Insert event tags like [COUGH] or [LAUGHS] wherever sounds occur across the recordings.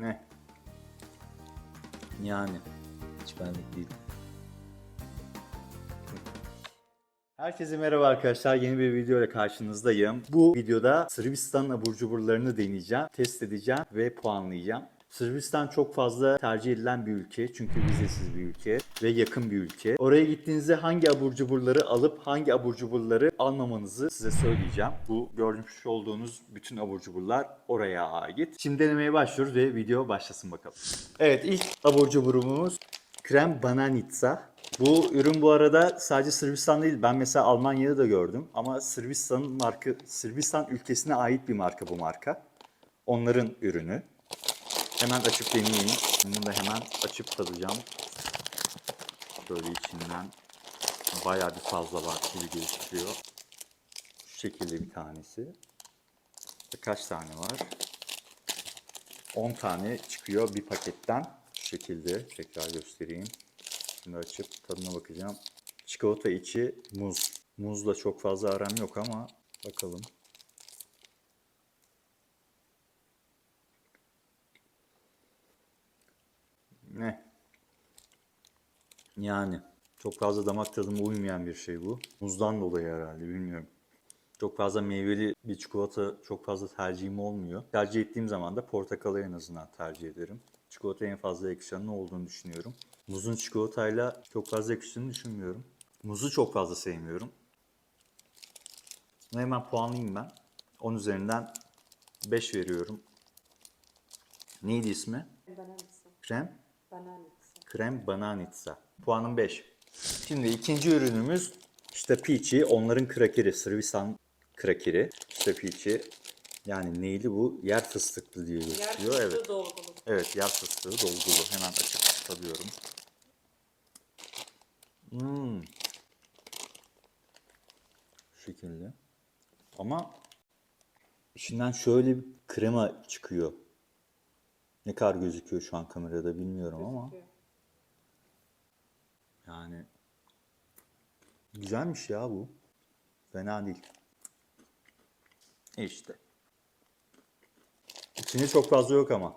Ne? Yani. Hiç benlik değil. Herkese merhaba arkadaşlar. Yeni bir video ile karşınızdayım. Bu videoda Sırbistan'ın abur cuburlarını deneyeceğim, test edeceğim ve puanlayacağım. Sırbistan çok fazla tercih edilen bir ülke çünkü vizesiz bir ülke ve yakın bir ülke. Oraya gittiğinizde hangi abur cuburları alıp hangi abur cuburları almamanızı size söyleyeceğim. Bu görmüş olduğunuz bütün abur cuburlar oraya ait. Şimdi denemeye başlıyoruz ve video başlasın bakalım. Evet ilk abur cuburumuz krem bananitsa. Bu ürün bu arada sadece Sırbistan değil. Ben mesela Almanya'da da gördüm. Ama Sırbistan'ın marka, Sırbistan ülkesine ait bir marka bu marka. Onların ürünü. Hemen açıp deneyeyim. Bunu da hemen açıp tadacağım. Böyle içinden bayağı bir fazla var gibi gözüküyor. Şu şekilde bir tanesi. Kaç tane var? 10 tane çıkıyor bir paketten. Şu şekilde tekrar göstereyim. Şimdi açıp tadına bakacağım. Çikolata içi muz. Muzla çok fazla aram yok ama bakalım. Ne? Yani çok fazla damak tadıma uymayan bir şey bu. Muzdan dolayı herhalde bilmiyorum. Çok fazla meyveli bir çikolata çok fazla tercihim olmuyor. Tercih ettiğim zaman da portakalı en azından tercih ederim. Çikolata en fazla yakışanın ne olduğunu düşünüyorum. Muzun çikolatayla çok fazla yakıştığını düşünmüyorum. Muzu çok fazla sevmiyorum. Bunu hemen puanlayayım ben. 10 üzerinden 5 veriyorum. Neydi ismi? Bananitsa. Krem? Bananitsa. Krem bananitsa. Puanım 5. Şimdi ikinci ürünümüz işte peachy. Onların krakeri. Sırbistan krakeri. İşte peachy. Yani neyli bu? Yer fıstıklı diye Yer gözüküyor. fıstığı Evet. dolgulu. Evet yer fıstığı dolgulu. Hemen açıp tadıyorum. Hmm. Şu şekilde. Ama içinden şöyle bir krema çıkıyor. Ne kadar gözüküyor şu an kamerada bilmiyorum ama. Gözüküyor. Yani güzelmiş ya bu. Fena değil. E işte. İçinde çok fazla yok ama.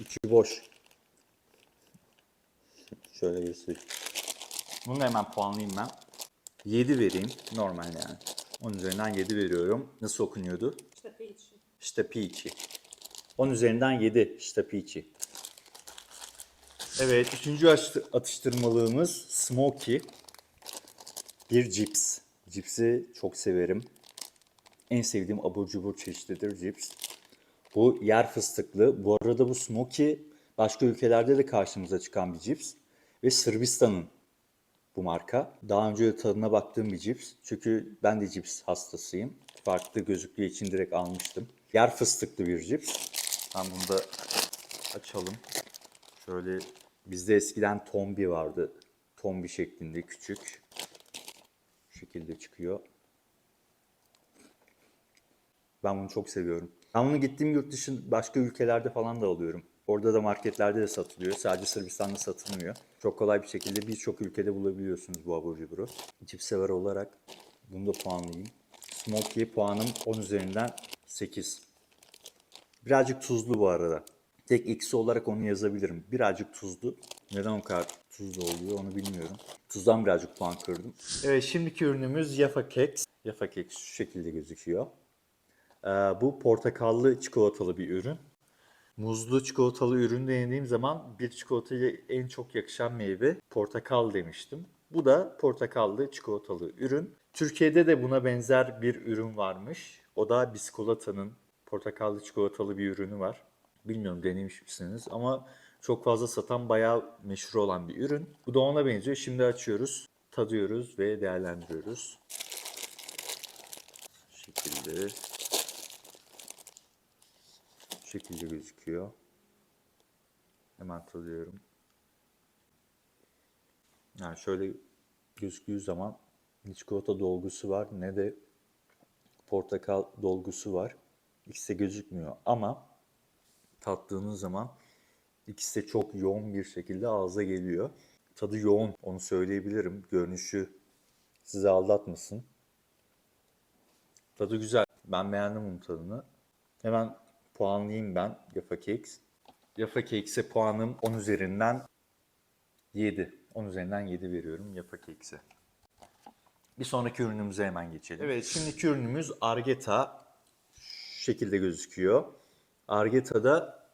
İçi boş. Şöyle göstereyim. Bunu da hemen puanlayayım ben. 7 vereyim. Normal yani. 10 üzerinden 7 veriyorum. Nasıl okunuyordu? İşte peach. İşte peachy. 10 üzerinden 7 işte peachy. Evet, üçüncü atıştı- atıştırmalığımız Smoky. Bir cips. Cipsi çok severim. En sevdiğim abur cubur çeşididir cips. Bu yer fıstıklı. Bu arada bu Smoky başka ülkelerde de karşımıza çıkan bir cips. Ve Sırbistan'ın bu marka. Daha önce tadına baktığım bir cips. Çünkü ben de cips hastasıyım. Farklı gözüktüğü için direkt almıştım. Yer fıstıklı bir cips. Ben bunu da açalım. Şöyle bizde eskiden tombi vardı. Tombi şeklinde küçük. Şu şekilde çıkıyor. Ben bunu çok seviyorum. Ben bunu gittiğim yurt dışı başka ülkelerde falan da alıyorum. Orada da marketlerde de satılıyor. Sadece Sırbistan'da satılmıyor. Çok kolay bir şekilde birçok ülkede bulabiliyorsunuz bu abur cuburu. Cips sever olarak bunu da puanlayayım. Smoky puanım 10 üzerinden 8. Birazcık tuzlu bu arada. Tek eksi olarak onu yazabilirim. Birazcık tuzlu. Neden o kadar tuzlu oluyor onu bilmiyorum. Tuzdan birazcık puan kırdım. Evet şimdiki ürünümüz Jaffa Cakes. Jaffa Cakes şu şekilde gözüküyor. Ee, bu portakallı çikolatalı bir ürün. Muzlu çikolatalı ürün denediğim zaman bir çikolataya en çok yakışan meyve portakal demiştim. Bu da portakallı çikolatalı ürün. Türkiye'de de buna benzer bir ürün varmış. O da Biskolata'nın portakallı çikolatalı bir ürünü var. Bilmiyorum denemiş misiniz ama çok fazla satan bayağı meşhur olan bir ürün. Bu da ona benziyor. Şimdi açıyoruz, tadıyoruz ve değerlendiriyoruz. Şu şekilde. Şu şekilde gözüküyor. Hemen tadıyorum. Yani şöyle gözüktüğü zaman ne çikolata dolgusu var ne de portakal dolgusu var. İkisi gözükmüyor ama tattığınız zaman ikisi de çok yoğun bir şekilde ağza geliyor. Tadı yoğun onu söyleyebilirim. Görünüşü sizi aldatmasın. Tadı güzel. Ben beğendim bunun tadını. Hemen puanlayayım ben Jaffa Cakes. Yafa Cakes'e puanım 10 üzerinden 7. 10 üzerinden 7 veriyorum Yafa Cakes'e. Bir sonraki ürünümüze hemen geçelim. Evet şimdiki ürünümüz Argeta. Şu şekilde gözüküyor. Argeta'da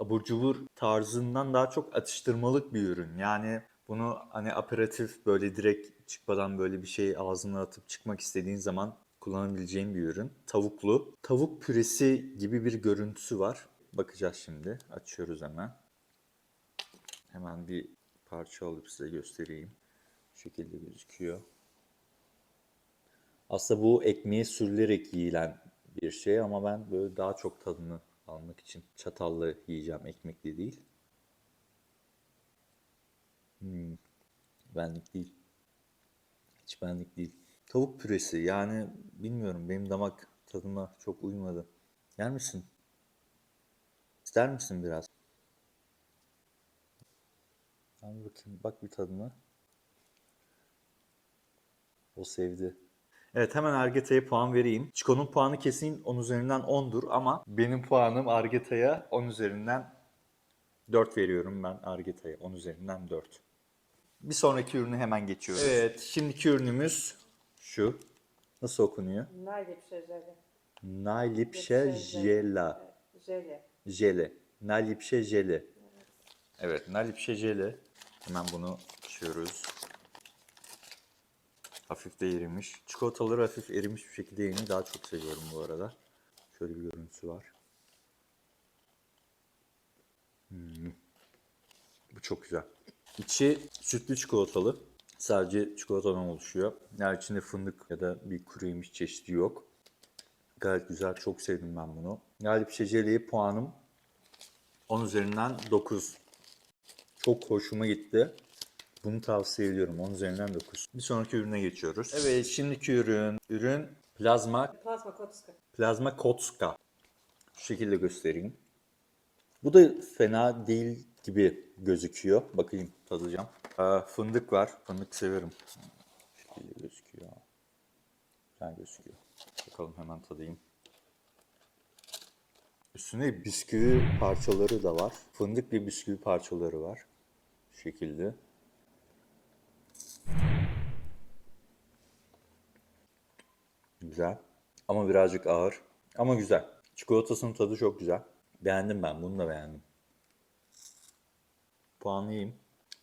abur cubur tarzından daha çok atıştırmalık bir ürün. Yani bunu hani aperatif böyle direkt çıkmadan böyle bir şey ağzına atıp çıkmak istediğin zaman kullanabileceğin bir ürün. Tavuklu. Tavuk püresi gibi bir görüntüsü var. Bakacağız şimdi. Açıyoruz hemen. Hemen bir parça alıp size göstereyim. Şu şekilde gözüküyor. Aslında bu ekmeğe sürülerek yiyilen bir şey ama ben böyle daha çok tadını almak için çatalla yiyeceğim ekmekle değil. Hmm, benlik değil. Hiç benlik değil. Tavuk püresi yani bilmiyorum benim damak tadıma çok uymadı. Yer misin? İster misin biraz? Al bakayım bak bir tadına. O sevdi. Evet hemen Argeta'ya puan vereyim. Çiko'nun puanı kesin 10 üzerinden 10'dur ama benim puanım Argeta'ya 10 üzerinden 4 veriyorum ben Argeta'ya 10 üzerinden 4. Bir sonraki ürünü hemen geçiyoruz. Evet şimdiki ürünümüz şu. Nasıl okunuyor? Najljepše želje. Nailipşe jela. Želje. Jele. Nailipşe jele. Evet Nailipşe jele. Hemen bunu açıyoruz. Hafif de erimiş. Çikolataları hafif erimiş bir şekilde yemeyi daha çok seviyorum bu arada. Şöyle bir görüntüsü var. Hmm. Bu çok güzel. İçi sütlü çikolatalı. Sadece çikolatadan oluşuyor. Yani içinde fındık ya da bir kuru yemiş çeşidi yok. Gayet güzel. Çok sevdim ben bunu. Galip Şeceli'ye puanım 10 üzerinden 9. Çok hoşuma gitti. Bunu tavsiye ediyorum. 10 üzerinden 9. Bir sonraki ürüne geçiyoruz. Evet şimdiki ürün. Ürün plazma Plazma kocka. Plazma kocka. Şu şekilde göstereyim. Bu da fena değil gibi gözüküyor. Bakayım tadacağım. Aa, fındık var. Fındık severim. Şu şekilde gözüküyor. Güzel gözüküyor. Bakalım hemen tadayım. Üstünde bisküvi parçaları da var. Fındık ve bisküvi parçaları var. Şu şekilde. Güzel. Ama birazcık ağır. Ama güzel. Çikolatasının tadı çok güzel. Beğendim ben. Bunu da beğendim. Puanlayayım.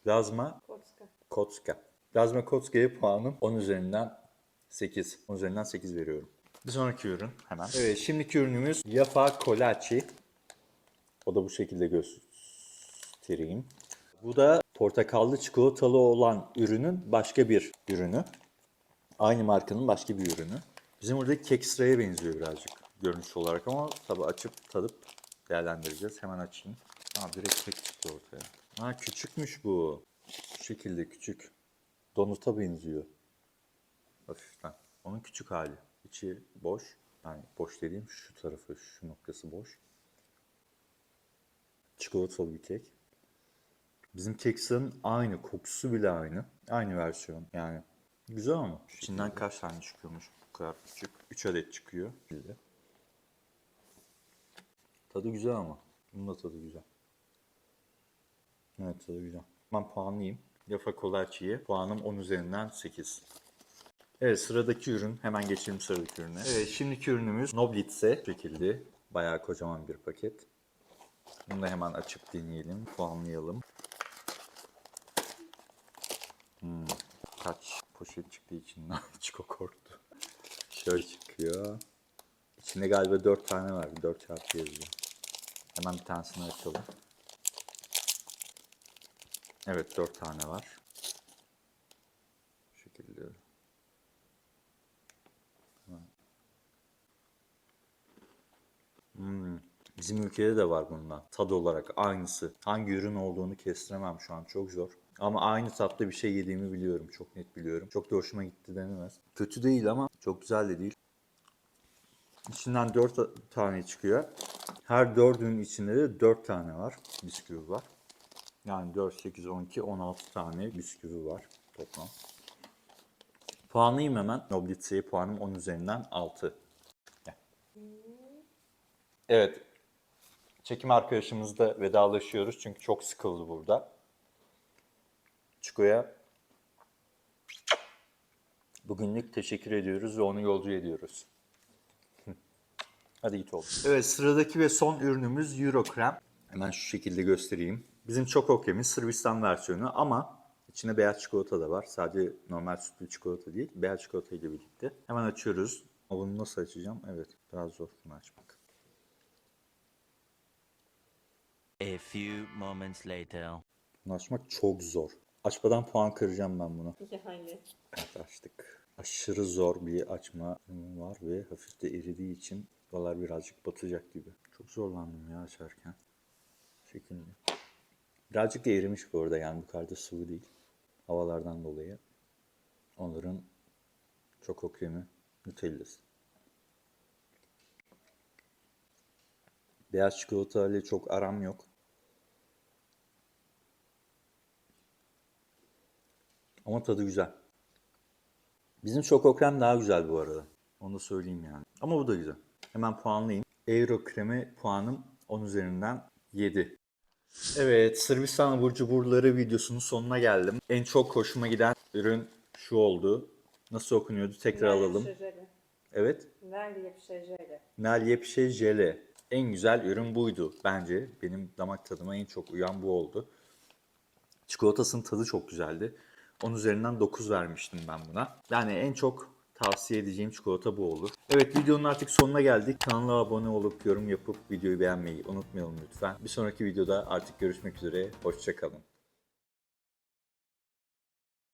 Plazma Kocka. Kotska. Plazma Kotska'ya puanım 10 üzerinden 8. 10 üzerinden 8 veriyorum. Bir sonraki ürün hemen. Evet şimdiki ürünümüz Yafa Kolaçi. O da bu şekilde göstereyim. Bu da portakallı çikolatalı olan ürünün başka bir ürünü. Aynı markanın başka bir ürünü. Bizim buradaki kek sıraya benziyor birazcık görünüş olarak ama tabi açıp tadıp değerlendireceğiz. Hemen açayım. Aa direkt kek çıktı ortaya. Ha küçükmüş bu. Şu şekilde küçük. Donuta benziyor. Hafiften. Onun küçük hali. İçi boş. Yani boş dediğim şu tarafı, şu noktası boş. Çikolatalı bir kek. Bizim kek sıranın aynı. Kokusu bile aynı. Aynı versiyon yani. Güzel ama. İçinden kaç tane çıkıyormuş bu kadar küçük? 3 adet çıkıyor. Şöyle. Tadı güzel ama. Bunun da tadı güzel. Evet tadı güzel. Ben puanlayayım. Yafa Kolaçi'ye puanım 10 üzerinden 8. Evet sıradaki ürün. Hemen geçelim sıradaki ürüne. Evet şimdiki ürünümüz Noblitze şekilde. Bayağı kocaman bir paket. Bunu da hemen açıp deneyelim. Puanlayalım. Hmm, kaç poşet çıktı içinden. [LAUGHS] Çiko korktu. Şöyle çıkıyor. İçinde galiba 4 tane var. 4 çarpı yazıyor. Hemen bir tanesini açalım. Evet 4 tane var. Şu şekilde. Hmm, Bizim ülkede de var bundan. Tad olarak aynısı. Hangi ürün olduğunu kestiremem şu an. Çok zor. Ama aynı tatlı bir şey yediğimi biliyorum. Çok net biliyorum. Çok da hoşuma gitti denemez. Kötü değil ama çok güzel de değil. İçinden 4 tane çıkıyor. Her dördünün içinde de 4 tane var. Bisküvi var. Yani 4, 8, 12, 16 tane bisküvi var toplam. Puanlayayım hemen. Noblitze'ye puanım 10 üzerinden 6. Gel. Evet. Çekim arkadaşımızla vedalaşıyoruz çünkü çok sıkıldı burada. Çiko'ya bugünlük teşekkür ediyoruz ve onu yolcu ediyoruz. Hadi git oğlum. Evet sıradaki ve son ürünümüz Euro Krem. Hemen şu şekilde göstereyim. Bizim Choco Krem'in Sırbistan versiyonu ama içinde beyaz çikolata da var. Sadece normal sütlü çikolata değil, beyaz çikolata ile birlikte. Hemen açıyoruz. Ama bunu nasıl açacağım? Evet, biraz zor bunu açmak. A few moments later. Bunu açmak çok zor. Açmadan puan kıracağım ben bunu. Yani. Evet açtık. Aşırı zor bir açma var ve hafif de eridiği için buralar birazcık batacak gibi. Çok zorlandım ya açarken. Şekilli. Birazcık da erimiş bu arada yani yukarıda sıvı değil. Havalardan dolayı. Onların çok kremi Nutella'sı. Beyaz çikolata ile çok aram yok. Ama tadı güzel. Bizim Choco Krem daha güzel bu arada. Onu da söyleyeyim yani. Ama bu da güzel. Hemen puanlayayım. Euro Kremi puanım 10 üzerinden 7. Evet, Sırbistan abur cuburları videosunun sonuna geldim. En çok hoşuma giden ürün şu oldu. Nasıl okunuyordu? Tekrar alalım. Evet. Nerede yapışacak? Nal Yepşe Jele. En güzel ürün buydu bence. Benim damak tadıma en çok uyan bu oldu. Çikolatasının tadı çok güzeldi. 10 üzerinden 9 vermiştim ben buna. Yani en çok tavsiye edeceğim çikolata bu olur. Evet videonun artık sonuna geldik. Kanala abone olup yorum yapıp videoyu beğenmeyi unutmayalım lütfen. Bir sonraki videoda artık görüşmek üzere. Hoşçakalın.